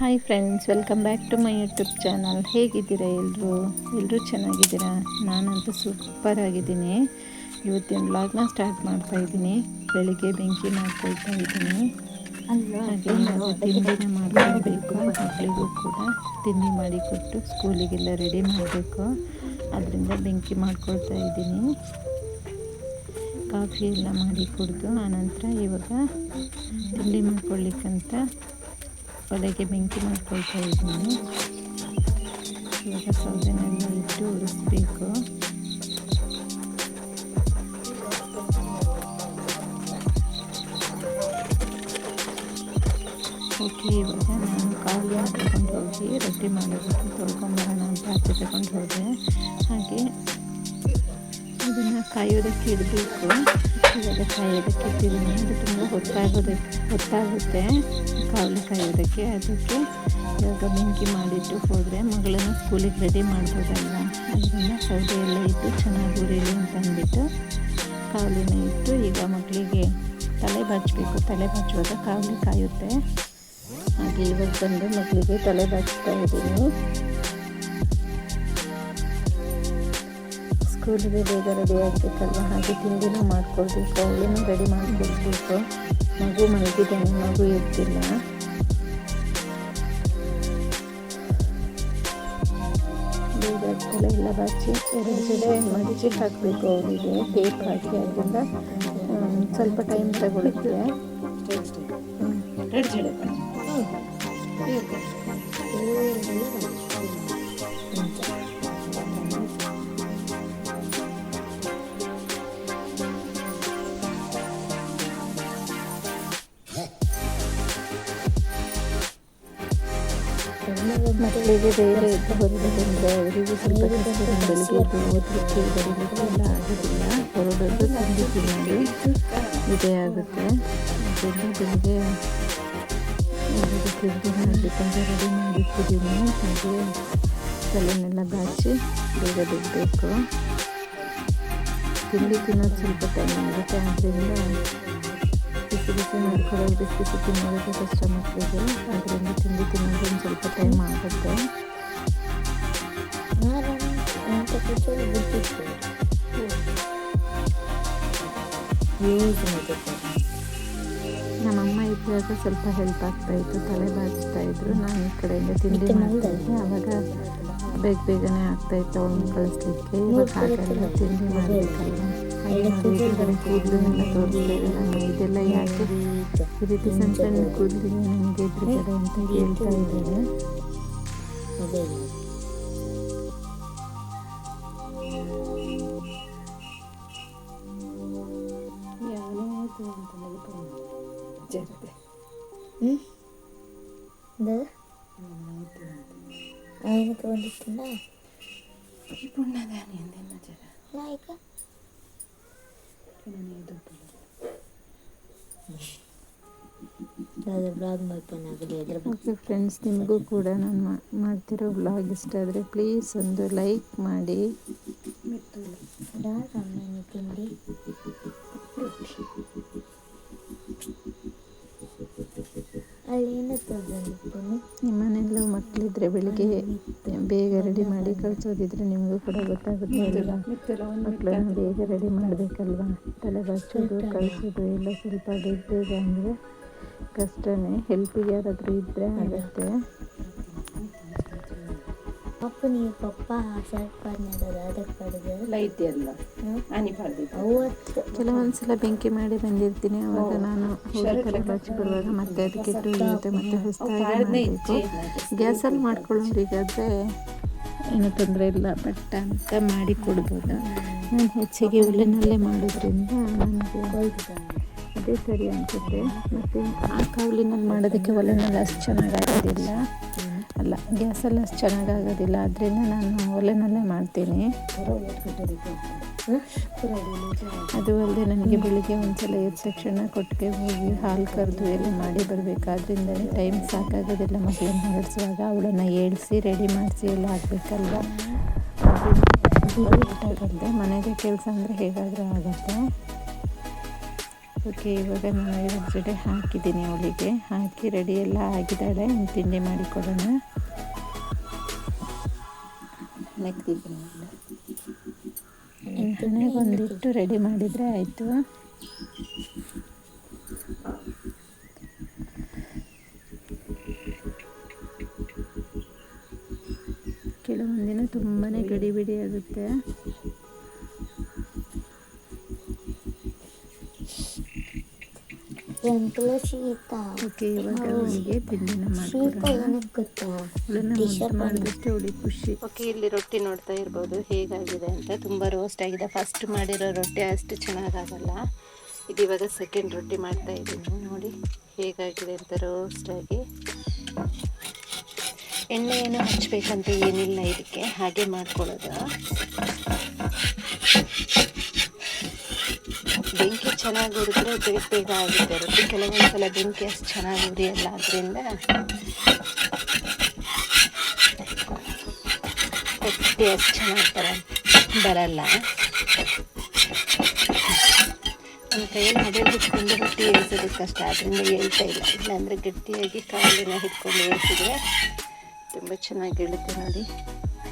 Hi friends welcome back to my YouTube channel ಹೇಗಿದ್ದೀರಾ ಎಲ್ಲರೂ ಎಲ್ಲರೂ ಚೆನ್ನಾಗಿದ್ದೀರಾ? ನಾನಂತೂ ಸೂಪರ್ ಆಗಿದ್ದೀನಿ. ಇವತ್ತಿನ ಬ್ಲಾಗ್ನ ಸ್ಟಾರ್ಟ್ ಮಾಡ್ತಾ ಇದ್ದೀನಿ. ಬೆಳಿಗ್ಗೆ ಬೆಂಕಿ ಮಾಡ್ಕೊಳ್ತಾ ಇದ್ದೀನಿ. ಹಾಗೆ ತಿಂಡಿನ ಮಾಡ್ಕೊಳ್ಬೇಕು. ಮಕ್ಕಳಿಗೂ ಕೂಡ ತಿಂಡಿ ಮಾಡಿಕೊಟ್ಟು ಸ್ಕೂಲಿಗೆಲ್ಲ ರೆಡಿ ಮಾಡಬೇಕು. ಅದರಿಂದ ಬೆಂಕಿ ಮಾಡ್ಕೊಳ್ತಾ ಇದ್ದೀನಿ. ಕಾಫಿ ಎಲ್ಲ ಮಾಡಿ ಕುಡಿದು ಆನಂತರ ಇವಾಗ ತಿಂಡಿ ಮಾಡ್ಕೊಳ್ಳಿಕ್ಕಂತ ಒಲೆಗೆ ಬೆಂಕಿ ಮಾಡ್ಕೊಳ್ತಾ ಇದ್ದೀನಿ. ಇವಾಗ ಸೌದೆನೆಲ್ಲ ಇಟ್ಟು ಉರಿಸ್ಬೇಕು. ಓಕೆ, ಇವಾಗ ನಾನು ಕಾಲು ತಗೊಂಡು ಹೋಗಿ ರೊಟ್ಟಿ ಮಾಡೋದಕ್ಕೆ ತೊಳ್ಕೊಂಬರೋಣ ಅಂತ ಆಚೆ ತಗೊಂಡು ಹೋದೆ. ಹಾಗೆ ಅದನ್ನು ಕಾಯೋದಕ್ಕೆ ಇಡಬೇಕು. ಇವಾಗ ಕಾಯೋದಕ್ಕೆ ತಿರುಗಿ ಅದು ತುಂಬ ಹೊತ್ತಾಗೋದಕ್ಕೆ ಹೊತ್ತಾಗುತ್ತೆ ಕಾವಲು ಕಾಯೋದಕ್ಕೆ ಅದಕ್ಕೆ ಇವಾಗ ಬೆಂಕಿ ಮಾಡಿಟ್ಟು ಹೋದರೆ ಮಗಳನ್ನು ಸ್ಕೂಲಿಗೆ ರೆಡಿ ಮಾಡ್ಬೋದಲ್ಲ ಅದರಿಂದ ಸೌದೆ ಎಲ್ಲ ಇಟ್ಟು ಚೆನ್ನಾಗಿ ಉರಿಲಿ ಅಂತ ಅಂದ್ಬಿಟ್ಟು ಕಾವಲಿನ ಇಟ್ಟು ಈಗ ಮಕ್ಕಳಿಗೆ ತಲೆ ಬಾಚಬೇಕು. ತಲೆ ಬಾಚುವಾಗ ಕಾವಲಿ ಕಾಯುತ್ತೆ. ಹಾಗೆ ಇವಾಗ ಬಂದು ಮಕ್ಕಳಿಗೆ ತಲೆ ಬಾಚ್ತಾ ಇದ್ದೀನಿ. ಸ್ಕೂಲಿಗೆ ಬೇಗ ರೆಡಿ ಆಗಬೇಕಲ್ವ ಹಾಗೆ ತಿಂಡಿನೂ ಮಾಡ್ಕೊಳ್ಬೇಕು. ಅವಳನ್ನು ರೆಡಿ ಮಾಡಿಕೊಡ್ಬೇಕು ಮಗು ಮಲಗಿದ್ದಾನೆ ಮಗು ಇರ್ತಿಲ್ಲ ಬೇಗ ತಲೆ ಎಲ್ಲ ಬಾಚಿ. ಎರಡು ಜಡೆ ಮಡಿಚಿ ಹಾಕಬೇಕು ಅವರಿಗೆ ಟೇಪ್ ಹಾಕಿ? ಅದರಿಂದ ಸ್ವಲ್ಪ ಟೈಮ್ ತಗೊಳುತ್ತೆ ಎರಡು ಜಡೆ. ಮಕ್ಕಳಿಗೆ ಬೇಗ ಎದ್ದು ಹೊರಡೋದ್ರಿಂದ ಅವರಿಗೆ ಸ್ವಲ್ಪ ಬೆಳಿಗ್ಗೆ ಓದಲಿಕ್ಕೆ ಬರೀಲಿಕ್ಕೆ ಎಲ್ಲ ಆಗೋದಿಲ್ಲ. ಹೊರಡೋದು ತಿಂಡಿ ತಿನ್ನಲು ಇದೇ ಆಗುತ್ತೆ. ಅದರಿಂದ ಬೆಳಿಗ್ಗೆ ತಿಂಡಿ ಮಾಡಬೇಕಂತ ರೆಡಿ ಮಾಡಿಟ್ಟಿದ್ದೀನಿ ಹಾಗೆ ತಲೆನೆಲ್ಲ ಬಾಚಿ ಬೇಗ ಬಿಡಬೇಕು. ತಿಂಡಿ ತಿನ್ನೋದು ಸ್ವಲ್ಪ ಟೈಮ್ ಆಗುತ್ತೆ. ಆದ್ದರಿಂದ ಬಿಸಿ ಬಿಸಿ ನೋಡ್ಕೊಳ್ಳೋದು ಬಿಸಿ ಬಿಸಿ ತಿನ್ನೋದಕ್ಕೆ ಕಷ್ಟ ಮಕ್ಕಳಿಗೆ ಅದರಿಂದ ತಿಂಡಿ ತಿನ್ನೋದು ಒಂದು ಸ್ವಲ್ಪ ಟೈಮ್ ಆಗುತ್ತೆ ನಮ್ಮಮ್ಮ ಇದ್ದಾಗ ಸ್ವಲ್ಪ ಹೆಲ್ಪ್ ಆಗ್ತಾ ಇತ್ತು, ತಲೆ ಬಾಚ್ತಾ ಇದ್ರು. ನಾನು ಈ ಕಡೆಯಿಂದ ತಿಂಡಿ ಮಾಡ್ತಾ ಆವಾಗ ಬೇಗ ಬೇಗನೆ ಆಗ್ತಾ ಇತ್ತು ಅವನ್ನ ಕಳಿಸ್ಲಿಕ್ಕೆ, ಇವಾಗ ಹಾಗೆಲ್ಲ ತಿಂಡಿ ಮಾಡಬೇಕಲ್ವ ಹಾಗೆ ನೋಡಿ ಎದುರುಗಡೆ ಕೂದಲನ್ನೆಲ್ಲ ತೋರಿಸ್ತಾ ಇದ್ದಾರೆ ನಾನು ಇದೆಲ್ಲ ಯಾಕೆ ಈ ರೀತಿ ಸಣ್ಣ ಸಣ್ಣ ಕೂದಲಿಗೆ ನನಗೆ ಎದುರುಗಡೆ ಅಂತ ಕೇಳ್ತಾ ಇದ್ದಾರೆ ಜರದೆ ఆయన తోడిస్తుందా ಪುಣ್ಣದಾನಿ ಅಂದಿನ ಜರ నాయక ಬ್ಲಾಗ್ ಅದ್ರ ಓಕೆ ಫ್ರೆಂಡ್ಸ್ ನಿಮಗೂ ಕೂಡ ನಾನು ಮಾಡ್ತಿರೋ ಬ್ಲಾಗ್ ಇಷ್ಟ ಆದರೆ ಪ್ಲೀಸ್ ಒಂದು ಲೈಕ್ ಮಾಡಿ. ನಿಮ್ಮನೆಲ್ಲೂ ಮಕ್ಕಳಿದ್ರೆ ಬೆಳಿಗ್ಗೆ ಬೇಗ ರೆಡಿ ಮಾಡಿ ಕಳಿಸೋದಿದ್ರೆ ನಿಮಗೂ ಕೂಡ ಗೊತ್ತಾಗುತ್ತೆ. ಅಲ್ವಾ? ಮಕ್ಕಳನ್ನ ಬೇಗ ರೆಡಿ ಮಾಡಬೇಕಲ್ವಾ? ತಲೆ ಬಚ್ಚೋದು ಕಳಿಸೋದು ಎಲ್ಲ ಸ್ವಲ್ಪ ಬೇಗ ಬೇಗ ಅಂದರೆ ಕಷ್ಟನೇ ಹೆಲ್ಪಿಗೆ ಯಾರಾದರೂ ಇದ್ದರೆ ಆಗುತ್ತೆ. ನೀವು ಪಪ್ಪ ಶರ್ಟ್ ಪರ್ನದ ಅದಕ್ಕೆ ಪಡೆದ. ಲೈಟ್ ಎಲ್ಲ ಹಾನಿ ಪಾಡ್ಬೇಕು ಅವತ್ತು ಕೆಲವೊಂದು ಸಲ ಬೆಂಕಿ ಮಾಡಿ ಬಂದಿರ್ತೀನಿ ಅವಾಗ ನಾನು ಹೋಗಿ ತಲೆ ಬಾಚಿ ಬರುವಾಗ ಮತ್ತೆ ಅದಕ್ಕೆ ಇರುತ್ತೆ ಮತ್ತೆ ಹೊಸದಾಗಿ ಗ್ಯಾಸಲ್ಲಿ ಮಾಡ್ಕೊಳ್ಳೋರಿಗಾದರೆ ಏನೂ ತೊಂದರೆ ಇಲ್ಲ ಬಟ್ ಅಂತ ಮಾಡಿ ಕೊಡ್ಬೋದು? ನಾನು ಹೆಚ್ಚಿಗೆ ಉಲ್ಲಿನಲ್ಲೇ ಮಾಡೋದ್ರಿಂದ ನನಗೆ ಅದೇ ಸರಿ ಅನಿಸುತ್ತೆ. ಮತ್ತು ಆ ಕಾವಲಿನಲ್ಲಿ ಮಾಡೋದಕ್ಕೆ ಒಲೆನಲ್ಲಿ ಅಷ್ಟು ಚೆನ್ನಾಗಿ ಆಗೋದಿಲ್ಲ ಅಲ್ಲ ಗ್ಯಾಸಲ್ಲಿ ಅಷ್ಟು ಚೆನ್ನಾಗಿ ಆಗೋದಿಲ್ಲ ಅದರಿಂದ ನಾನು ಒಲೆನಲ್ಲೇ ಮಾಡ್ತೀನಿ. ಅದು ಅಲ್ಲದೆ ನನಗೆ ಬೆಳಿಗ್ಗೆ ಒಂದ್ಸಲ ಎದ್ದ ತಕ್ಷಣ ಕೊಟ್ಟಿಗೆ ಹೋಗಿ ಹಾಲು ಕರೆದು ಎಲ್ಲ ಮಾಡಿ ಬರಬೇಕಾದ್ರಿಂದಲೇ ಟೈಮ್ ಸಾಕಾಗೋದಿಲ್ಲ ಮಕ್ಕಳನ್ನ ಹೊರಡಿಸುವಾಗ ಅವಳನ್ನು ಏಳಿಸಿ ರೆಡಿ ಮಾಡಿಸಿ ಎಲ್ಲ ಆಗಬೇಕಲ್ವ ಆಗಲ್ದೆ ಮನೆಗೆ ಕೆಲಸ ಅಂದರೆ ಹೇಗಾದರೂ ಆಗುತ್ತೆ. ಓಕೆ ಇವಾಗ ನಾನು ಜೊತೆ ಹಾಕಿದ್ದೀನಿ ಅವಳಿಗೆ. ಹಾಕಿ ರೆಡಿ ಎಲ್ಲ ಆಗಿದ್ದಾಳೆ. ತಿಂಡಿ ಮಾಡಿಕೊಡೋಣ. ನೆಕ್ತಿದ್ದೀನಿ ಬಂದಿಟ್ಟು ಒಂದಿಟ್ಟು ರೆಡಿ ಮಾಡಿದರೆ ಆಯಿತು. ಕೆಲವೊಂದಿನ ದಿನ ತುಂಬಾ ಗಡಿಬಿಡಿ ಆಗುತ್ತೆ. ಗಂಟಲು ಶೀತ ಓಕೆ ಇವಾಗ ಅವಳನ್ನ ಮುದ್ದು ಮಾಡಿದಷ್ಟು ಅವಳಿಗೆ ಖುಷಿ. ಓಕೆ ಇಲ್ಲಿ ರೊಟ್ಟಿ ನೋಡ್ತಾ ಇರ್ಬೋದು. ಹೇಗಾಗಿದೆ ಅಂತ ತುಂಬ ರೋಸ್ಟ್ ಆಗಿದೆ. ಫಸ್ಟ್ ಮಾಡಿರೋ ರೊಟ್ಟಿ ಅಷ್ಟು ಚೆನ್ನಾಗಾಗಲ್ಲ. ಇದು ಇವಾಗ ಸೆಕೆಂಡ್ ರೊಟ್ಟಿ ಮಾಡ್ತಾ ಇದ್ದೀನಿ. ನೋಡಿ ಹೇಗಾಗಿದೆ ಅಂತ ರೋಸ್ಟ್ ಆಗಿ. ಎಣ್ಣೆ ಏನು ಹಚ್ಚಬೇಕಂತ ಏನಿಲ್ಲ ಇದಕ್ಕೆ. ಹಾಗೆ ಮಾಡ್ಕೊಳ್ಳೋದು. ಬೆಂಕಿ ಚೆನ್ನಾಗಿ ಉರಿದ್ರೆ ಬೇಗ ಬೇಗ ಆಗುತ್ತೆ ಕೆಲವೊಂದು ಸಲ ಬೆಂಕಿ ಅಷ್ಟು ಚೆನ್ನಾಗಿ ಉರಿಯಲ್ಲ ಅದರಿಂದ ಅಷ್ಟು ಚೆನ್ನಾಗಿ ಬರ ಬರಲ್ಲ. ನಮ್ಮ ಕೈಯಲ್ಲಿ ಮೊಬೈಲ್ ಹಿಡ್ಕೊಂಡು ರೊಟ್ಟಿ ಏಳ್ಸೋದಕ್ಕೆ ಕಷ್ಟ ಅದರಿಂದ ಹೇಳ್ತಾ ಇಲ್ಲ. ಇಲ್ಲಾಂದರೆ ಗಟ್ಟಿಯಾಗಿ ಕಾಲಿನ ಹಿಡ್ಕೊಂಡು ಏಳ್ಸಿದ್ರೆ ತುಂಬ ಚೆನ್ನಾಗಿ ಇಳುತ್ತೆ ನೋಡಿ.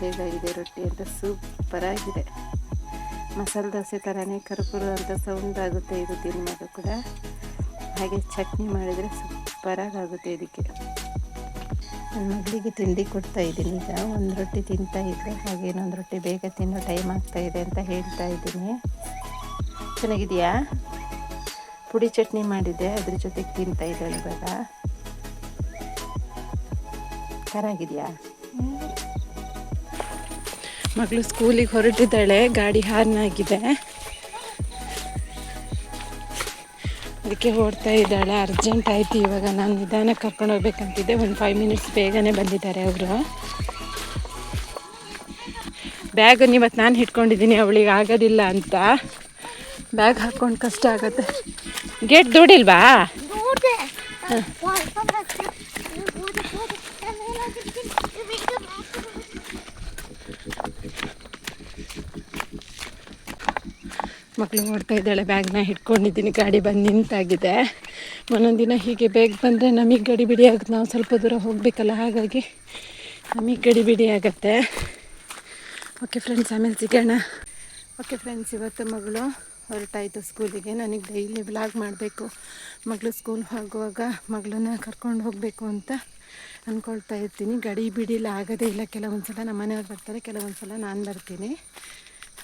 ಹೇಗಾಗಿದೆ ರೊಟ್ಟಿ ಅಂತ ಸೂಪರಾಗಿದೆ ಮಸಾಲೆ ದೋಸೆ ಥರನೇ ಕರ್ಪೂರ ಅಂತ ಸೌಂಡ್ ಆಗುತ್ತೆ ಇದು ತಿನ್ನೋದು ಕೂಡ. ಹಾಗೆ ಚಟ್ನಿ ಮಾಡಿದರೆ ಸೂಪರಾಗಿ ಆಗುತ್ತೆ ಇದಕ್ಕೆ. ನನ್ನ ಮಗಳಿಗೆ ತಿಂಡಿ ಕೊಡ್ತಾ ಇದ್ದೀನಿ ಈಗ. ಒಂದು ರೊಟ್ಟಿ ತಿಂತಾ ಇದ್ದೆ ಹಾಗೆ ಇನ್ನೊಂದು ರೊಟ್ಟಿ ಬೇಗ ತಿನ್ನೋ ಟೈಮ್ ಆಗ್ತಾ ಇದೆ ಅಂತ ಹೇಳ್ತಾ ಇದ್ದೀನಿ. ಚೆನ್ನಾಗಿದೆಯಾ? ಪುಡಿ ಚಟ್ನಿ ಮಾಡಿದ್ದೆ, ಅದ್ರ ಜೊತೆಗೆ ತಿಂತಾ ಇದ್ದಾಳೆ ಇವಾಗ. ಖರಾಗಿದೆಯಾ ಮಗಳು ಸ್ಕೂಲಿಗೆ ಹೊರಟಿದ್ದಾಳೆ ಗಾಡಿ ಹಾರ್ನ್ ಆಗಿದೆ. ಅದಕ್ಕೆ ಓಡ್ತಾ ಇದ್ದಾಳೆ ಅರ್ಜೆಂಟ್ ಆಯಿತು ಇವಾಗ. ನಾನು ನಿಧಾನಕ್ಕೆ ಕರ್ಕೊಂಡು ಹೋಗ್ಬೇಕಂತಿದ್ದೆ. ಒಂದು ಫೈವ್ ಮಿನಿಟ್ಸ್ ಬೇಗನೆ ಬಂದಿದ್ದಾರೆ ಅವರು. ಬ್ಯಾಗನ್ನು ಇವತ್ತು ನಾನು ಹಿಡ್ಕೊಂಡಿದ್ದೀನಿ ಅವಳಿಗೆ ಆಗೋದಿಲ್ಲ ಅಂತ. ಬ್ಯಾಗ್ ಹಾಕ್ಕೊಂಡು ಕಷ್ಟ ಆಗುತ್ತೆ. ಗೇಟ್ ದೂಡಿಲ್ವಾ? ಮಗಳು ಓಡ್ತಾ ಇದ್ದಾಳೆ ಬ್ಯಾಗ್ನ ಹಿಡ್ಕೊಂಡಿದ್ದೀನಿ, ಗಾಡಿ ಬಂದು ನಿಂತಾಗಿದೆ. ಒಂದೊಂದು ದಿನ ಹೀಗೆ ಬೇಗ ಬಂದರೆ ನಮಗೆ ಗಡಿ ಬಿಡಿ ಆಗುತ್ತೆ, ನಾವು ಸ್ವಲ್ಪ ದೂರ ಹೋಗಬೇಕಲ್ಲ, ಹಾಗಾಗಿ ನಮಗೆ ಗಡಿ ಬಿಡಿ ಆಗುತ್ತೆ. ಓಕೆ ಫ್ರೆಂಡ್ಸ್ ಆಮೇಲೆ ಸಿಗೋಣ. ಓಕೆ ಫ್ರೆಂಡ್ಸ್ ಇವತ್ತು ಮಗಳು ಹೊರಟಾಯಿತು ಸ್ಕೂಲಿಗೆ, ನನಗೆ ಡೈಲಿ ಬ್ಲಾಗ್ ಮಾಡಬೇಕು. ಮಗಳು ಸ್ಕೂಲ್ ಹೋಗುವಾಗ ಮಗಳನ್ನ ಕರ್ಕೊಂಡು ಹೋಗಬೇಕು ಅಂತ ಅಂದ್ಕೊಳ್ತಾ ಇರ್ತೀನಿ. ಗಡಿ ಬಿಡಿಲ್ಲ ಆಗೋದೇ ಇಲ್ಲ ಕೆಲವೊಂದು ಸಲ ನಮ್ಮ ಮನೆಯವ್ರು ಬರ್ತಾರೆ ಕೆಲವೊಂದು ಸಲ ನಾನು ಬರ್ತೀನಿ.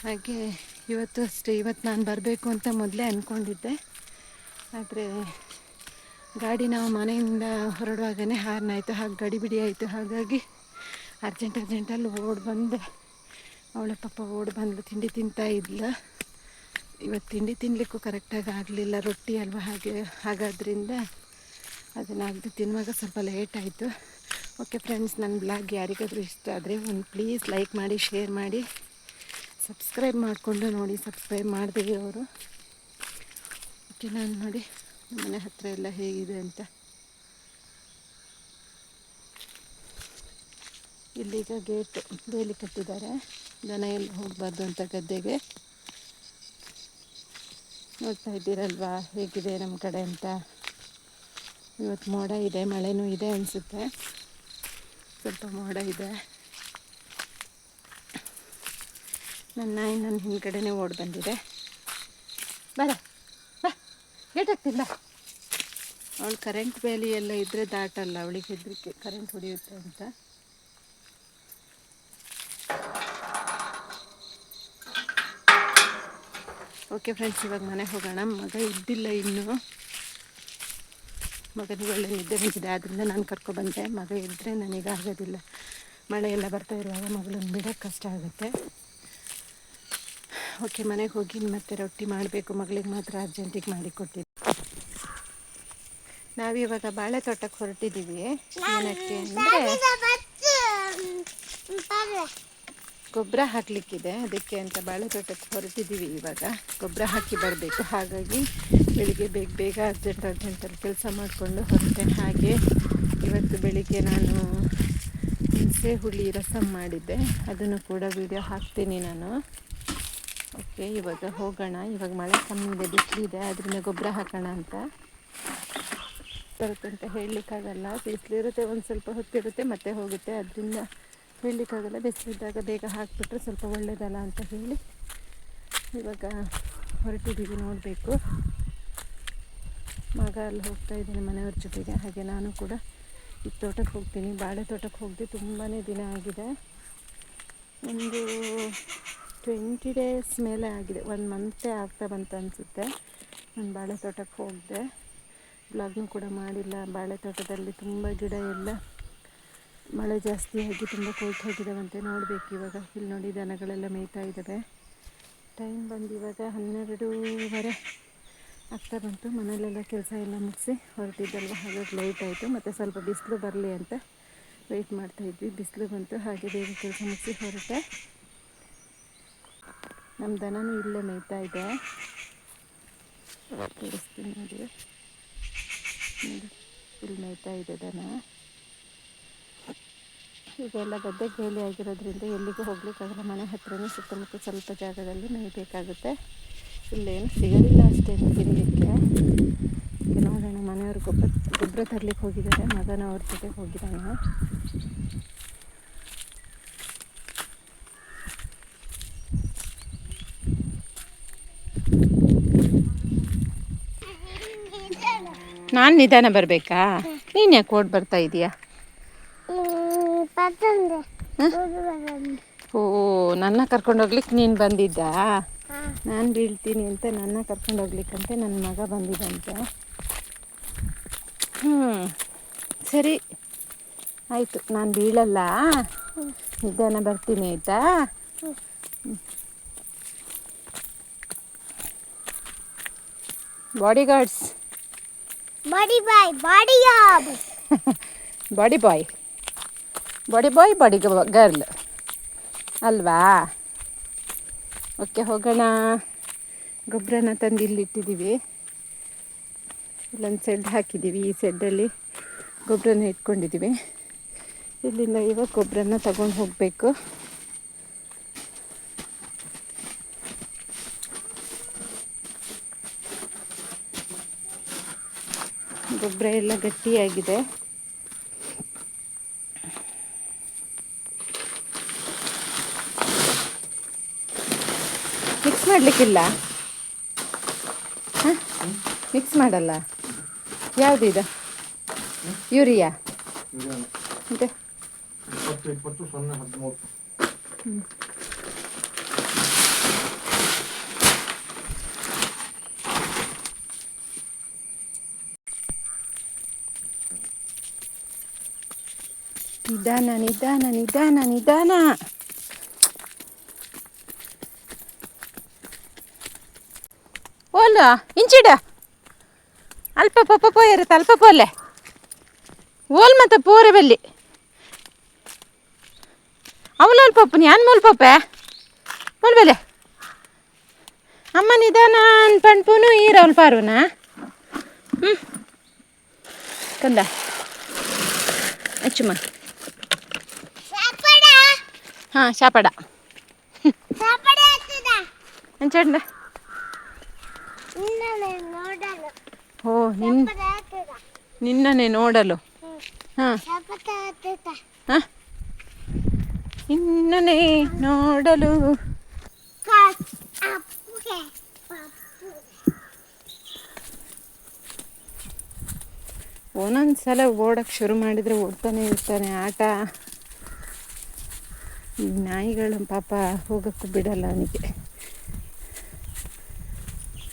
ಹಾಗೆ ಇವತ್ತು ಅಷ್ಟೇ. ಇವತ್ತು ನಾನು ಬರಬೇಕು ಅಂತ ಮೊದಲೇ ಅಂದ್ಕೊಂಡಿದ್ದೆ ಆದರೆ ಗಾಡಿ ನಾವು ಮನೆಯಿಂದ ಹೊರಡುವಾಗನೇ ಹಾರ್ನ್ ಆಯಿತು, ಹಾಗೆ ಗಡಿ ಬಿಡಿ ಆಯಿತು. ಹಾಗಾಗಿ ಅರ್ಜೆಂಟ್ ಅರ್ಜೆಂಟಲ್ಲಿ ಓಡಿ ಬಂದೆ. ಅವಳ ಪಾಪ ಓಡಿ ಬಂದು ತಿಂಡಿ ತಿಂತಾ ಇದ್ಲ. ಇವತ್ತು ತಿಂಡಿ ತಿನ್ನಲಿಕ್ಕೂ ಕರೆಕ್ಟಾಗಿ ಆಗಲಿಲ್ಲ, ರೊಟ್ಟಿ ಅಲ್ವಾ ಹಾಗೆ, ಹಾಗಾದ್ರಿಂದ ಅದನ್ನು ಆಗದೆ ತಿನ್ನುವಾಗ ಸ್ವಲ್ಪ ಲೇಟ್ ಆಯಿತು. ಓಕೆ ಫ್ರೆಂಡ್ಸ್ ನನ್ನ ಬ್ಲಾಗ್ ಯಾರಿಗಾದರೂ ಇಷ್ಟ ಆದರೆ ಒಂದು ಪ್ಲೀಸ್ ಲೈಕ್ ಮಾಡಿ ಶೇರ್ ಮಾಡಿ. ಸಬ್ಸ್ಕ್ರೈಬ್ ಮಾಡಿಕೊಂಡು ನೋಡಿ, ಸಬ್ಸ್ಕ್ರೈಬ್ ಮಾಡಿದೆ ಅವರು. ಓಕೆ, ನಾನು ನೋಡಿ ಮನೆ ಹತ್ತಿರ ಎಲ್ಲ ಹೇಗಿದೆ ಅಂತ. ಇಲ್ಲೀಗ ಗೇಟ್ ಬೇಲಿ ಕಟ್ಟಿದ್ದಾರೆ. ದನ ಎಲ್ಲಿ ಹೋಗಬಾರ್ದು ಅಂತ ಗದ್ದೆಗೆ. ನೋಡ್ತಾ ಇದ್ದೀರಲ್ವಾ, ಹೇಗಿದೆ ನಮ್ಮ ಕಡೆ ಅಂತ. ಇವತ್ತು ಮೋಡ ಇದೆ, ಮಳೆನೂ ಇದೆ ಅನಿಸುತ್ತೆ. ಸ್ವಲ್ಪ ಮೋಡ ಇದೆ. ನನ್ನ ನಾಯಿ ನನ್ನ ಹಿಂದ್ಗಡೆನೇ ಓಡಿ ಬಂದಿದೆ. ಬರ, ಬಾ ಗೇಟ್ ಅವಳು ಕರೆಂಟ್ ಬೇಲಿ ಎಲ್ಲ ಇದ್ದರೆ ದಾಟಲ್ಲ, ಅವಳಿಗೆ ಹೆದರಿಕೆ ಕರೆಂಟ್ ಹೊಡೆಯುತ್ತೆ ಅಂತ. ಓಕೆ ಫ್ರೆಂಡ್ಸ್ ಇವಾಗ ಮನೆಗೆ ಹೋಗೋಣ. ಮಗ ಇದ್ದಿಲ್ಲ ಇನ್ನೂ. ಮಗನಿಗೆ ಒಳ್ಳೆ ನಿದ್ದೆ ಬಂದಿದೆ ಆದ್ದರಿಂದ ನಾನು ಕರ್ಕೊಬಂದೆ ಮಗ ಇದ್ದರೆ ನನಗೆ ಆಗೋದಿಲ್ಲ. ಮಳೆ ಎಲ್ಲ ಬರ್ತಾ ಇರುವಾಗ ಮಗಳನ್ನು ಬಿಡೋಕ್ಕೆ ಕಷ್ಟ ಆಗುತ್ತೆ. ಓಕೆ, ಮನೆಗೆ ಹೋಗಿ ಮತ್ತೆ ರೊಟ್ಟಿ ಮಾಡಬೇಕು, ಮಗಳಿಗೆ ಮಾತ್ರ ಅರ್ಜೆಂಟಿಗೆ ಮಾಡಿ ಕೊಟ್ಟಿದ್ದೆ ನಾವಿವಾಗ ಬಾಳೆ ತೋಟಕ್ಕೆ ಹೊರಟಿದ್ದೀವಿ ಏನಕ್ಕೆ ಅಂದರೆ ಗೊಬ್ಬರ ಹಾಕಲಿಕ್ಕಿದೆ, ಅದಕ್ಕೆ ಅಂತ ಬಾಳೆ ತೋಟಕ್ಕೆ ಹೊರಟಿದ್ದೀವಿ ಇವಾಗ. ಗೊಬ್ಬರ ಹಾಕಿ ಬರಬೇಕು. ಹಾಗಾಗಿ ಬೆಳಿಗ್ಗೆ ಬೇಗ ಬೇಗ ಅರ್ಜೆಂಟ್ ಅರ್ಜೆಂಟಲ್ಲಿ ಕೆಲಸ ಮಾಡಿಕೊಂಡು ಹೊರಟೆ. ಹಾಗೆ ಇವತ್ತು ಬೆಳಿಗ್ಗೆ ನಾನು ಹುಣಸೆ ಹುಳಿ ರಸಮ್ ಮಾಡಿದ್ದೆ. ಅದನ್ನು ಕೂಡ ವಿಡಿಯೋ ಹಾಕ್ತೀನಿ ನಾನು. ಓಕೆ, ಇವಾಗ ಹೋಗೋಣ. ಇವಾಗ ಮಳೆ ಕಮ್ಮಿ ಇದೆ ಬಿಸಿಲಿದೆ ಅದರಿಂದ ಗೊಬ್ಬರ ಹಾಕೋಣ ಅಂತ. ಬರುತ್ತೆ ಅಂತ ಹೇಳಲಿಕ್ಕಾಗಲ್ಲ. ಬಿಸಿಲಿರುತ್ತೆ ಒಂದು ಸ್ವಲ್ಪ ಹೊತ್ತಿರುತ್ತೆ, ಮತ್ತೆ ಹೋಗುತ್ತೆ. ಅದರಿಂದ ಹೇಳಲಿಕ್ಕಾಗಲ್ಲ. ಬಿಸಿಲಿದ್ದಾಗ ಬೇಗ ಹಾಕಿಬಿಟ್ರೆ ಸ್ವಲ್ಪ ಒಳ್ಳೆಯದಲ್ಲ ಅಂತ ಹೇಳಿ ಇವಾಗ ಹೊರಟಿದ್ದೀವಿ, ನೋಡಬೇಕು. ಮಗ ಅಲ್ಲಿ ಹೋಗ್ತಾ ಇದ್ದೀನಿ ಮನೆಯವ್ರ ಜೊತೆಗೆ. ಹಾಗೆ ನಾನು ಕೂಡ ಈ ತೋಟಕ್ಕೆ ಹೋಗ್ತೀನಿ. ಬಾಳೆ ತೋಟಕ್ಕೆ ಹೋಗದೆ ತುಂಬಾ ದಿನ ಆಗಿದೆ. ಒಂದು ಟ್ವೆಂಟಿ ಡೇಸ್ ಮೇಲೆ ಆಗಿದೆ. ಒಂದು ಮಂತೇ ಆಗ್ತಾ ಬಂತು ಅನಿಸುತ್ತೆ. ನಾನು ಬಾಳೆ ತೋಟಕ್ಕೆ ಹೋಗಿದೆ. ಬ್ಲಾಗ್ನೂ ಕೂಡ ಮಾಡಿಲ್ಲ. ಬಾಳೆ ತೋಟದಲ್ಲಿ ತುಂಬ ಗಿಡ ಎಲ್ಲ ಮಳೆ ಜಾಸ್ತಿ ಆಗಿ ತುಂಬ ಕೊಳ್ತು ಹೋಗಿದ್ದಾವಂತೆ ನೋಡಬೇಕು ಇವಾಗ. ಇಲ್ಲಿ ನೋಡಿ ದನಗಳೆಲ್ಲ ಮೇಯ್ತಾ ಇದ್ದಾವೆ ಟೈಮ್ ಬಂದು ಇವಾಗ ಹನ್ನೆರಡೂವರೆ ಆಗ್ತಾ ಬಂತು. ಮನೆಯಲ್ಲೆಲ್ಲ ಕೆಲಸ ಎಲ್ಲ ಮುಗಿಸಿ ಹೊರಟಿದ್ದಲ್ವ? ಹಾಗಾಗಿ ಲೇಟ್ ಆಯಿತು. ಮತ್ತು ಸ್ವಲ್ಪ ಬಿಸಿಲು ಬರಲಿ ಅಂತ ವೆಯ್ಟ್ ಮಾಡ್ತಾಯಿದ್ವಿ ಬಿಸಿಲು ಬಂತು. ಹಾಗೆ ಬೇಗ ಕೆಲಸ ಮುಗಿಸಿ ಹೊರಟೆ. ನಮ್ಮ ದನನೂ ಇಲ್ಲೇ ಮೇಯ್ತಾ ಇದೆ. ತೋರಿಸ್ತೀನಿ ನೋಡಿ. ನೋಡಿ, ಇಲ್ಲಿ ಮೇಯ್ತಾ ಇದೆ ದನ. ಈಗೆಲ್ಲ ಗದ್ದೆ ಗೇಲಿ ಆಗಿರೋದ್ರಿಂದ ಎಲ್ಲಿಗೂ ಹೋಗ್ಲಿಕ್ಕಾಗಲ್ಲ ಮನೆ ಹತ್ರನೇ ಸುತ್ತಮುತ್ತ ಸ್ವಲ್ಪ ಜಾಗದಲ್ಲಿ ಮೇಯ್ಬೇಕಾಗುತ್ತೆ. ಇಲ್ಲೇನು ಸಿಗಲಿಲ್ಲ ಅಷ್ಟೇನು ತಿನ್ನಲಿಕ್ಕೆ ನೋಡೋಣ ಮನೆಯವ್ರ ಗೊಬ್ಬರ ಗೊಬ್ಬರ ತರ್ಲಿಕ್ಕೆ ಹೋಗಿದ್ದಾರೆ. ಮಗನ ಅವ್ರ ಜೊತೆಗೆ ಹೋಗಿದ್ದಾನೆ. ನಾನು ನಿಧಾನ ಬರಬೇಕಾ? ನೀನು ಯಾಕೆ ಓಡ್ ಬರ್ತಾ ಇದೀಯಾ? ಓ ನನ್ನ ಕರ್ಕೊಂಡೋಗ್ಲಿಕ್ಕೆ ನೀನು ಬಂದಿದ್ದಾ ನಾನು ಬೀಳ್ತೀನಿ ಅಂತ ನನ್ನ ಕರ್ಕೊಂಡೋಗ್ಲಿಕ್ಕಂತೆ ನನ್ನ ಮಗ ಬಂದಿದ್ದಂತೆ ಹ್ಞೂ ಸರಿ. ಆಯಿತು ನಾನು ಬೀಳಲ್ಲ. ನಿಧಾನ ಬರ್ತೀನಿ ಆಯಿತಾ? Bodyguards body boy body body boy body boy body girl ಅಲ್ವಾ? ಓಕೆ ಹೋಗೋಣ. ಗೊಬ್ಬರನ ತಂದು ಇಲ್ಲಿ ಇಟ್ಟಿದ್ದೀವಿ ಇಲ್ಲೊಂದು ಸೆಡ್ ಹಾಕಿದ್ದೀವಿ. ಈ ಸೆಡ್ಡಲ್ಲಿ ಗೊಬ್ಬರನ ಇಟ್ಕೊಂಡಿದ್ದೀವಿ. ಇಲ್ಲಿಂದ ಇವಾಗ ಗೊಬ್ಬರನ ತಗೊಂಡು ಹೋಗಬೇಕು. ಗೊಬ್ಬರ ಎಲ್ಲ ಗಟ್ಟಿಯಾಗಿದೆ. ಮಿಕ್ಸ್ ಮಾಡಲಿಕ್ಕಿಲ್ಲ? ಹಾಂ? ಮಿಕ್ಸ್ ಮಾಡಲ್ಲ? ಯಾವುದು ಇದು? ಯೂರಿಯಾ? ಮತ್ತೆ? ಇಪ್ಪತ್ತು ನಿಧಾನ ನಿಧಾನ ನಿಧಾನ ನಿಧಾನ ಓಲ್ಲ ಇಂಚಿಡ ಅಲ್ಪ ಪಪ್ಪ ಪೋಯ ಇರುತ್ತೆ ಅಲ್ಪ ಪೋಲೆ ಓಲ್ ಮತ್ತೆ ಪೋರೆ ಬಲ್ಲಿ ಅವಲೋಲ್ ಪಪ್ಪ ಯಾನ್ ಮೂಲ್ ಪಪ್ಪೆ ಮೂಲ್ ಬೆಲೆ ಅಮ್ಮ ನಿಧಾನ ಪಣ್ಪುನು ಈರವಲ್ ಪಾರುನ ಹ್ಞೂ ಕಂದ ಅಚ್ಚುಮ್ಮ ಸಾಪಡ ಹಾಂ ಶಾಪಡ. ಸಾಪಡ ಆಗ್ತದ? ಅಂಚಂಡ ಇನ್ನೊಂದು ನೋಡಲು. ಓ ನಿನ್ ಸಾಪಡ ನಿನ್ನನೆ ನೋಡಲು. ನಿನ್ನನೆ ಒಂದೊಂದ್ಸಲ ಓಡಕ್ಕೆ ಶುರು ಮಾಡಿದರೆ ಓಡ್ತಾನೆ ಇರ್ತಾನೆ ಆಟ. ಈ ನಾಯಿಗಳು ಪಾಪ ಹೋಗೋಕ್ಕೂ ಬಿಡಲ್ಲ ಅವನಿಗೆ.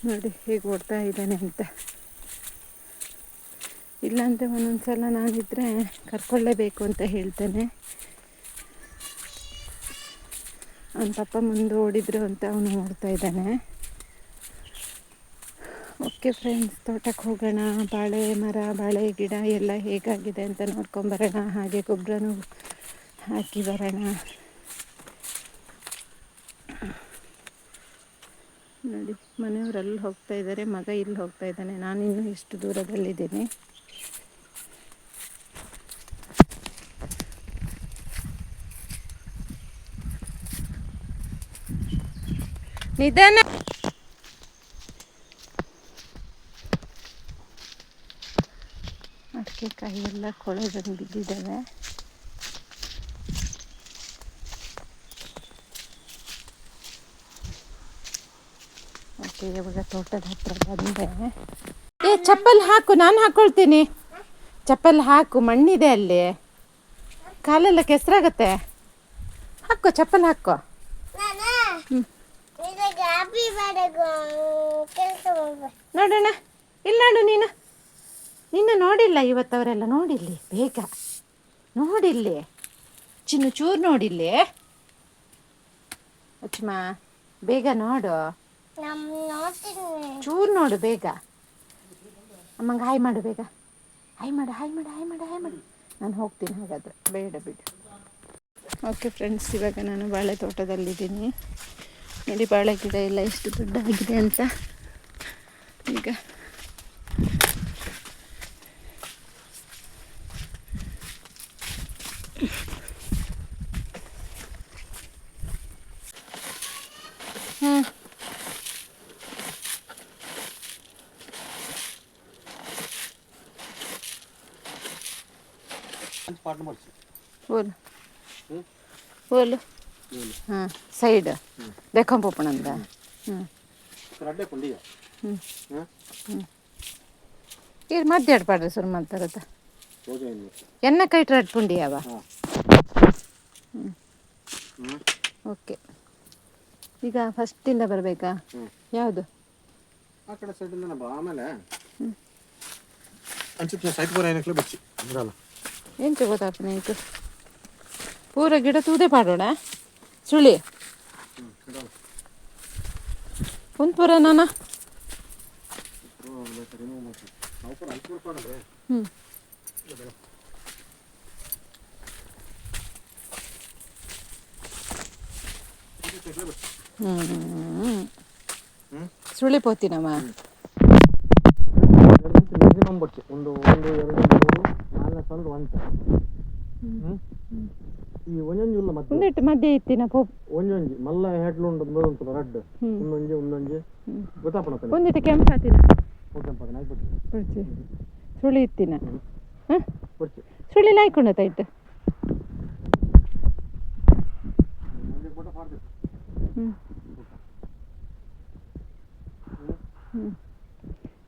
ನೋಡಿ ಹೇಗೆ ಓಡ್ತಾ ಇದ್ದಾನೆ ಅಂತ. ಇಲ್ಲಾಂದರೆ ಒಂದೊಂದು ಸಲ ನಾನಿದ್ರೆ ಕರ್ಕೊಳ್ಳೇಬೇಕು ಅಂತ ಹೇಳ್ತೇನೆ. ಅವನ ಪಾಪ ಮುಂದೆ ಓಡಿದ್ರು ಅಂತ ಅವನು ಓಡ್ತಾ ಇದ್ದಾನೆ. ಓಕೆ ಫ್ರೆಂಡ್ಸ್, ತೋಟಕ್ಕೆ ಹೋಗೋಣ. ಬಾಳೆ ಮರ, ಬಾಳೆ ಗಿಡ ಎಲ್ಲ ಹೇಗಾಗಿದೆ ಅಂತ ನೋಡ್ಕೊಂಬರೋಣ. ಹಾಗೆ ಗೊಬ್ಬರನೂ ಹಾಕಿ ಬರೋಣ. ನೋಡಿ, ಮನೆಯವರೆಲ್ಲ ಹೋಗ್ತಾ ಇದ್ದಾರೆ, ಮಗ ಇಲ್ಲಿ ಹೋಗ್ತಾ ಇದ್ದಾನೆ. ನಾನು ಇನ್ನೂ ಇಷ್ಟು ದೂರದಲ್ಲಿದ್ದೀನಿ. ನಿಧಾನ. ಅಡಿಕೆ ಕಾಯಿ ಎಲ್ಲ ಕೊಳೆ ಬಂದು ಬಿದ್ದಿದ್ದಾವೆ. ಓಕೆ ಇವಾಗ ತೋಟದ ಹತ್ರ ಬಂದೆ. ಏ ಚಪ್ಪಲ್ ಹಾಕು ನಾನು ಹಾಕೊಳ್ತೀನಿ. ಚಪ್ಪಲ್ ಹಾಕು ಮಣ್ಣಿದೆ ಅಲ್ಲಿ. ಕಾಲೆಲ್ಲ ಕೆಸರಾಗತ್ತೆ. ಹಾಕು ಚಪ್ಪಲ್ ಹಾಕೋ. ನೋಡೋಣ. ಇಲ್ಲ ನೋಡು ನೀನು. ನಿನ್ನ ನೋಡಿಲ್ಲ ಇವತ್ತವರೆಲ್ಲ ನೋಡಿಲ್ಲಿ ಬೇಗ. ನೋಡಿಲ್ಲಿ. ಚಿನ್ನು ಚೂರು ನೋಡಿಲ್ಲಿ. ಅಚ್ಚಮ್ಮ ಬೇಗ ನೋಡು. ಚೂರು ನೋಡು ಬೇಗ. ಅಮ್ಮಂಗೆ ಹಾಯ್ ಮಾಡು ಬೇಗ. ಹಾಯ್ ಮಾಡು ಹಾಯ್ ಮಾಡು ಹಾಯ್ ಮಾಡು ಹಾಯ್ ಮಾಡು. ನಾನು ಹೋಗ್ತೀನಿ ಹಾಗಾದ್ರೆ. ಬೇಡ ಬಿಡು. ಓಕೆ ಫ್ರೆಂಡ್ಸ್ ಇವಾಗ ನಾನು ಬಾಳೆ ತೋಟದಲ್ಲಿದ್ದೀನಿ ನೋಡಿ ಬಾಳೆ ಗಿಡ ಎಲ್ಲ ಎಷ್ಟು ದೊಡ್ಡದಾಗಿದೆ ಅಂತ. ಈಗ ಹ್ಞೂ ಪಾರ್ಟ್ ಮಾಡಿಸಿ ಓಲು ಓಲು ಹಾಂ ಸೈಡ್. ದೆಕ್ಕೊಂಪೋಪಣಂದ ಹ್ಞೂ ಅಡ್ಡೆ ಕೊಂಡಿಯ ಹ್ಞೂ ಹಾಂ? ಇದು ಮಧ್ಯಾಡ್ಪಾಡ್ರಿ ಸುರ್ ಏನು ಎನ್ನ ಕೈ ಅಟ್ಪುಂಡಿ ಯಾವ ಹ್ಞೂ ಓಕೆ. ಈಗ ಫಸ್ಟಿಂದ ಬರಬೇಕಾ? ಯಾವುದು? ಆ ಕಡೆ ಸೈಡಿಂದ ಬಾ ಆಮೇಲೆ ಅನ್ಸುತ್ತೆ ಸೈಟ್ ಬರ ಏನಕ್ಕೆ ಬಚ್ಚಿ. ಏನು ಎಂತ ಗೊತ್ತಾಗ್ತದೆ ನಿಂತು ಪೂರ ಗಿಡ ತೂದೆ ಮಾಡೋಣ. ಸುಳಿ. ಒಂದು ಪೂರ ನಾನ. ಹ್ಞೂ ಸುಳಿ ಪೋತಿನಮ್ಮ ಒಂದು ಒಂದು ಎರಡು ಮೂರು ನಾಲ್ಕು ಒಂದು. ಹ್ಞೂ ಈ ಒಂಜೊಂಜಿ ಇಲ್ಲ ಮತ್ತೆ ಒಂದಿಟ್ಟು ಮಧ್ಯೆ ಇತ್ತಿನ ಪೋ. ಒಂಜೊಂಜಿ ಮಲ್ಲ ಹೆಡ್ಲು ಉಂಟು ಒಂದು ರಡ್ಡ್. ಒಂದೊಂಜಿ ಒಂದೊಂಜಿ. ಗೊತ್ತಾಪಣ ಒಂದಿಟ್ಟು ಕೆಂಪು ಹಾತಿನ ಓಕೆ ಪಕ್ಕ ನಾಯ್ಕು ಬಿಟ್ಟು ಬರ್ಚಿ ಸುಳಿ ಇತ್ತಿನ. ಹಾಂ? ಬರ್ಚಿ ಸುಳಿ ಲಾಯ್ಕೊಂಡ ತೈಟ್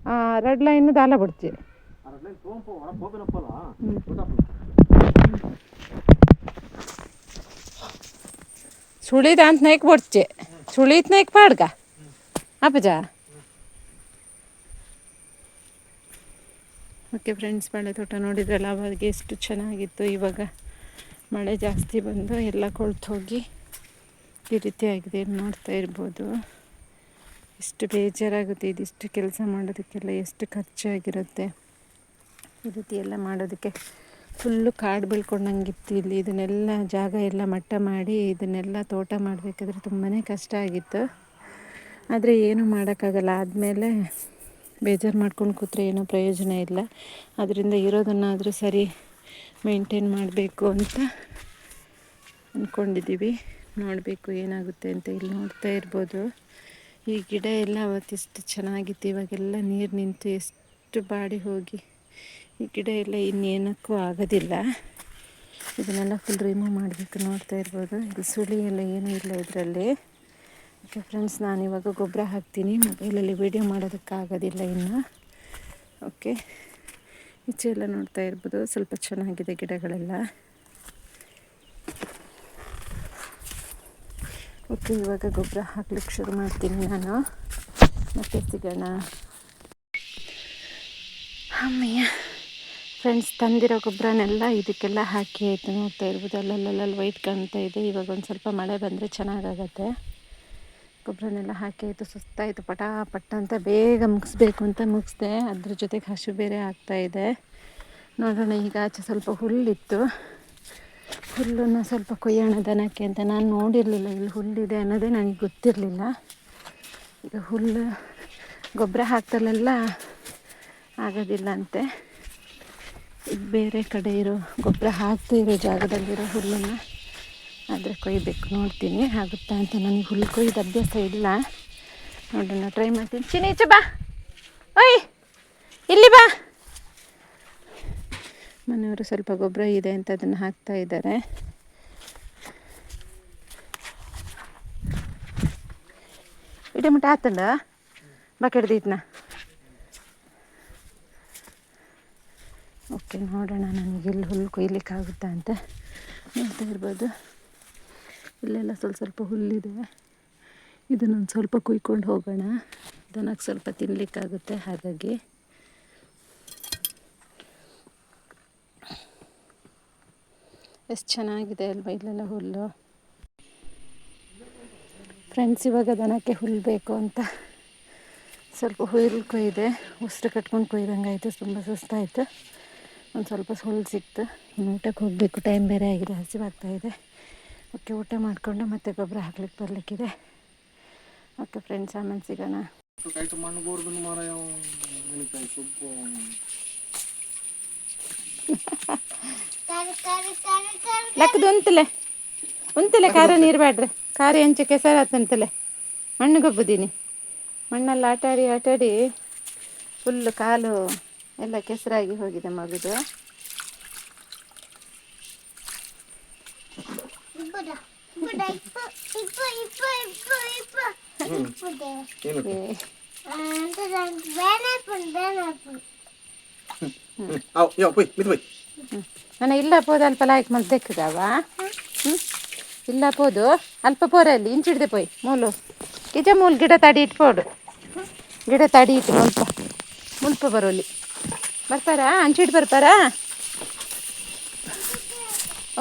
ಆ ರೆಡ್ ಲೈನ್ ದಾಲ ಬಿಡ್ಚಿ. ಸೋಂಪು ಹೋಗಿನಪ್ಪಲ್ಲ ಹ್ಮ್. ಸುಳಿದ ಅಂತ ನೈಕ್ ಬಡ್ಚೆ. ಸುಳಿತ್ ನೈಕ್ ಪಾಡ್ಗ. ಅಪ್ಪಜ. ಓಕೆ ಫ್ರೆಂಡ್ಸ್, ಬಾಳೆ ತೋಟ ನೋಡಿದ್ರಲ್ಲ ಅವಾಗ ಎಷ್ಟು ಚೆನ್ನಾಗಿತ್ತು. ಇವಾಗ ಮಳೆ ಜಾಸ್ತಿ ಬಂದು ಎಲ್ಲ ಕೊಳ್ತು ಹೋಗಿ ಈ ರೀತಿ ಆಗಿದೆ ನೋಡ್ತಾ ಇರ್ಬೋದು. ಎಷ್ಟು ಬೇಜಾರಾಗುತ್ತೆ ಇದಿಷ್ಟು ಕೆಲಸ ಮಾಡೋದಕ್ಕೆಲ್ಲ, ಎಷ್ಟು ಖರ್ಚಾಗಿರುತ್ತೆ. ಈ ರೀತಿ ಎಲ್ಲ ಮಾಡೋದಕ್ಕೆ ಫುಲ್ಲು ಕಾಡು ಬೆಳ್ಕೊಂಡಂಗಿತ್ತು ಇಲ್ಲಿ. ಇದನ್ನೆಲ್ಲ ಜಾಗ ಎಲ್ಲ ಮಟ್ಟ ಮಾಡಿ ಇದನ್ನೆಲ್ಲ ತೋಟ ಮಾಡಬೇಕಾದ್ರೆ ತುಂಬಾ ಕಷ್ಟ ಆಗಿತ್ತು. ಆದರೆ ಏನೂ ಮಾಡೋಕ್ಕಾಗಲ್ಲ. ಆದಮೇಲೆ ಬೇಜಾರು ಮಾಡ್ಕೊಂಡು ಕೂತ್ರೆ ಏನೂ ಪ್ರಯೋಜನ ಇಲ್ಲ. ಅದರಿಂದ ಇರೋದನ್ನಾದರೂ ಸರಿ ಮೇಂಟೈನ್ ಮಾಡಬೇಕು ಅಂತ ಅಂದ್ಕೊಂಡಿದ್ದೀವಿ ನೋಡಬೇಕು ಏನಾಗುತ್ತೆ ಅಂತ ಇಲ್ಲಿ ನೋಡ್ತಾ ಇರ್ಬೋದು. ಈ ಗಿಡ ಎಲ್ಲ ಅವತ್ತಿಷ್ಟು ಚೆನ್ನಾಗಿತ್ತು. ಇವಾಗೆಲ್ಲ ನೀರು ನಿಂತು ಎಷ್ಟು ಬಾಡಿ ಹೋಗಿ ಈ ಗಿಡ ಎಲ್ಲ ಇನ್ನೇನಕ್ಕೂ ಆಗೋದಿಲ್ಲ. ಇದನ್ನೆಲ್ಲ ಫುಲ್ ರಿಮೂವ್ ಮಾಡಬೇಕು ನೋಡ್ತಾ ಇರ್ಬೋದು. ಇದು ಸುಳಿ ಎಲ್ಲ ಏನೂ ಇಲ್ಲ ಇದರಲ್ಲಿ. ಓಕೆ ಫ್ರೆಂಡ್ಸ್ ನಾನು ಇವಾಗ ಗೊಬ್ಬರ ಹಾಕ್ತೀನಿ. ಮೊಬೈಲಲ್ಲಿ ವೀಡಿಯೋ ಮಾಡೋದಕ್ಕಾಗೋದಿಲ್ಲ ಇನ್ನು. ಓಕೆ ಈಚೆ ಎಲ್ಲ ನೋಡ್ತಾ ಇರ್ಬೋದು. ಸ್ವಲ್ಪ ಚೆನ್ನಾಗಿದೆ ಗಿಡಗಳೆಲ್ಲ. ಓಕೆ ಇವಾಗ ಗೊಬ್ಬರ ಹಾಕ್ಲಿಕ್ಕೆ ಶುರು ಮಾಡ್ತೀನಿ ನಾನು. ಮತ್ತೆ ಸಿಗೋಣ. ಅಮ್ಮಯ್ಯ. ಫ್ರೆಂಡ್ಸ್ ತಂದಿರೋ ಗೊಬ್ಬರನೆಲ್ಲ ಇದಕ್ಕೆಲ್ಲ ಹಾಕಿ ಆಯಿತು ನೋಡ್ತಾ ಇರ್ಬೋದು. ಅಲ್ಲಲ್ಲಲ್ಲಿ ವೈಟ್ ಕಾಣ್ತಾ ಇದೆ. ಇವಾಗ ಒಂದು ಸ್ವಲ್ಪ ಮಳೆ ಬಂದರೆ ಚೆನ್ನಾಗಾಗತ್ತೆ. ಗೊಬ್ಬರನೆಲ್ಲ ಹಾಕಿ ಆಯಿತು. ಸುಸ್ತಾಯಿತು ಪಟ ಪಟ ಅಂತ ಬೇಗ ಮುಗಿಸ್ಬೇಕು ಅಂತ ಮುಗಿಸ್ದೆ. ಅದ್ರ ಜೊತೆಗೆ ಹಸು ಬೇರೆ ಆಗ್ತಾಯಿದೆ ನೋಡೋಣ, ಈಗ ಆಚೆ ಸ್ವಲ್ಪ ಹುಲ್ಲಿತ್ತು. ಹುಲ್ಲನ್ನು ಸ್ವಲ್ಪ ಕೊಯ್ಯೋಣ ದನಕ್ಕೆ ಅಂತ ನಾನು ನೋಡಿರಲಿಲ್ಲ. ಇಲ್ಲಿ ಹುಲ್ಲಿದೆ ಅನ್ನೋದೇ ನನಗೆ ಗೊತ್ತಿರಲಿಲ್ಲ. ಈಗ ಹುಲ್ಲು ಗೊಬ್ಬರ ಹಾಕ್ದಲ್ಲೆಲ್ಲ ಆಗೋದಿಲ್ಲ ಅಂತೆ. ಬೇರೆ ಕಡೆ ಇರೋ ಗೊಬ್ಬರ ಹಾಕ್ತಾ ಇರೋ ಜಾಗದಲ್ಲಿರೋ ಹುಲ್ಲನ್ನು ಆದರೆ ಕೊಯ್ಬೇಕು. ನೋಡ್ತೀನಿ ಆಗುತ್ತಾ ಅಂತ. ನನಗೆ ಹುಲ್ಲು ಕೊಯ್ದು ಅಭ್ಯಾಸ ಇಲ್ಲ. ನೋಡೋಣ ಟ್ರೈ ಮಾಡ್ತೀನಿ. ಚಿನೀಚೆ ಬಾ. ಓಯ್, ಇಲ್ಲಿ ಬಾ. ಮನೆಯವರು ಸ್ವಲ್ಪ ಗೊಬ್ಬರ ಇದೆ ಅಂತ ಅದನ್ನು ಹಾಕ್ತಾ ಇದ್ದಾರೆ. ಇಡೀ ಮುಟ್ಟ ಆತಂಡ ಬಕೆಟ್ ಓಕೆ, ನೋಡೋಣ ನನಗೆ ಇಲ್ಲಿ ಹುಲ್ಲು ಕೊಯ್ಲಿಕ್ಕಾಗುತ್ತಾ ಅಂತ ನೋಡ್ತಾ ಇರ್ಬೋದು. ಇಲ್ಲೆಲ್ಲ ಸ್ವಲ್ಪ ಸ್ವಲ್ಪ ಹುಲ್ಲಿದೆ. ಇದನ್ನೊಂದು ಸ್ವಲ್ಪ ಕುಯ್ಕೊಂಡು ಹೋಗೋಣ. ದನಕ್ಕೆ ಸ್ವಲ್ಪ ತಿನ್ನಲಿಕ್ಕಾಗುತ್ತೆ ಹಾಗಾಗಿ. ಎಷ್ಟು ಚೆನ್ನಾಗಿದೆ ಅಲ್ವಾ ಇಲ್ಲೆಲ್ಲ ಹುಲ್ಲು? ಫ್ರೆಂಡ್ಸ್ ಇವಾಗ ದನಕ್ಕೆ ಹುಲ್ಲು ಬೇಕು ಅಂತ ಸ್ವಲ್ಪ ಹುಲ್ಲು ಕೊಯ್ದೆ. ಉಸಿರು ಕಟ್ಕೊಂಡು ಕೊಯ್ದಂಗೆ ಆಯಿತು ತುಂಬ ಸುಸ್ತಾಯಿತು. ಒಂದು ಸ್ವಲ್ಪ ಸುಳ್ಳು ಸಿಕ್ತು. ಇನ್ನು ಊಟಕ್ಕೆ ಹೋಗಬೇಕು. ಟೈಮ್ ಬೇರೆ ಆಗಿದೆ. ಹಸಿವಾಗ್ತಾ ಇದೆ. ಓಕೆ ಊಟ ಮಾಡಿಕೊಂಡು ಮತ್ತೆ ಗೊಬ್ಬರ ಹಾಕ್ಲಿಕ್ಕೆ ಬರಲಿಕ್ಕಿದೆ. ಓಕೆ ಫ್ರೆಂಡ್ಸ್ ಆಮೇಲೆ ಸಿಗೋಣ. ಲೆಕ್ಕದು ಉಂತಲೆ. ಉಂತಲೆ ಖಾರ ನೀರು ಬೇಡ್ರಿ ಖಾರ ಹೆಂಚು ಕೆಸರ ಅಂತಲೆ. ಮಣ್ಣು ಗೊಬ್ಬುದೀನಿ. ಮಣ್ಣಲ್ಲಿ ಆಟಾಡಿ ಆಟಾಡಿ ಫುಲ್ಲು ಕಾಲು ಎಲ್ಲ ಕೆಸರಾಗಿ ಹೋಗಿದೆ ಮಗುದು. ನನ್ನ ಇಲ್ಲ ಪೋದು, ಅಲ್ಪ ಲಾಯ್ಕ್ ಮಂತ್ ದೆಕ್ಕದಾವ ಹ್ಞೂ ಇಲ್ಲ ಪೋದು, ಅಲ್ಪ ಪೋರಲ್ಲಿ ಇಂಚಿಡ್ದೆ ಪೋಯ್, ಮೂಲು. ನಿಜ ಮೂಲ್ ಗಿಡ ತಡಿ ಇಟ್ಪೋಡು. ಗಿಡ ತಡಿ ಇಟ್ಟು ಮುಲ್ಪ. ಮುಲ್ಪ ಬರೋಲಿ. ಬರ್ತಾರಾ? ಅಂಚಿಡ್ ಬರ್ತಾರಾ?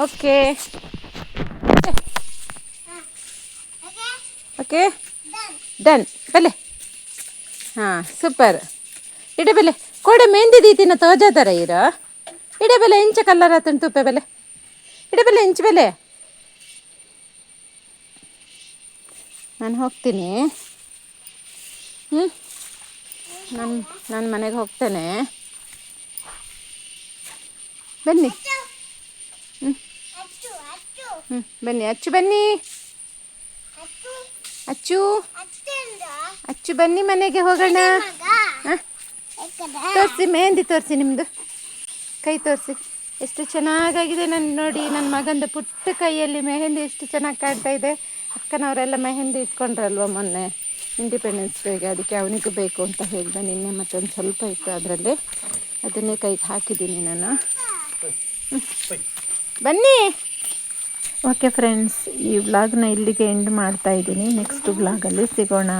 ಓಕೆ. ಓಕೆ. ಡನ್. ಬಲೆ ಹಾಂ, ಸೂಪರ್. ಇಡೆ ಬೆಲೆ ಕೋಡೆ ಮೆಹಂದಿ ದೀತಿನ ತೋಜ ಥರ ಇರ. ಇಡೆ ಬೆಲೆ ಇಂಚ ಕಲ್ಲರ್ ಆತನ ತುಪ್ಪೆ ಬೆಲೆ ಇಡೆ ಬೆಲೆ ಇಂಚ ಬೆಲೆ ನಾನು ಹೋಗ್ತೀನಿ. ಹ್ಞೂ ನಾನು ನನ್ನ ಮನೆಗೆ ಹೋಗ್ತೇನೆ. ಬನ್ನಿ. ಹ್ಞೂ ಹ್ಞೂ ಬನ್ನಿ ಅಚ್ಚು ಬನ್ನಿ. ಅಚ್ಚು. ಅಚ್ಚು. ಬನ್ನಿ ಮನೆಗೆ ಹೋಗೋಣ. ಹಾಂ? ತೋರಿಸಿ ಮೆಹಂದಿ ತೋರಿಸಿ ನಿಮ್ಮದು ಕೈ ತೋರಿಸಿ. ಎಷ್ಟು ಚೆನ್ನಾಗಾಗಿದೆ ನನ್ನ ನೋಡಿ. ನನ್ನ ಮಗಂದು ಪುಟ್ಟ ಕೈಯಲ್ಲಿ ಮೆಹಂದಿ ಎಷ್ಟು ಚೆನ್ನಾಗಿ ಕಾಣ್ತಾ ಇದೆ. ಅಕ್ಕನವರೆಲ್ಲ ಮೆಹಂದಿ ಇಟ್ಕೊಂಡ್ರಲ್ವ ಮೊನ್ನೆ? ಇಂಡಿಪೆಂಡೆನ್ಸ್ ಡೇಗೆ ಅದಕ್ಕೆ ಅವನಿಗೂ ಬೇಕು ಅಂತ ಹೇಳಿದೆ. ನಿನ್ನೆ ಮತ್ತೊಂದು ಸ್ವಲ್ಪ ಇತ್ತು ಅದರಲ್ಲಿ. ಅದನ್ನೇ ಕೈಗೆ ಹಾಕಿದ್ದೀನಿ ನಾನು. ಬನ್ನಿ. ಓಕೆ ಫ್ರೆಂಡ್ಸ್ ಈ ವ್ಲಾಗ್ನ ಇಲ್ಲಿಗೆ ಎಂಡ್ ಮಾಡ್ತಾ ಇದ್ದೀನಿ. ನೆಕ್ಸ್ಟ್ ವ್ಲಾಗಲ್ಲಿ ಸಿಗೋಣ.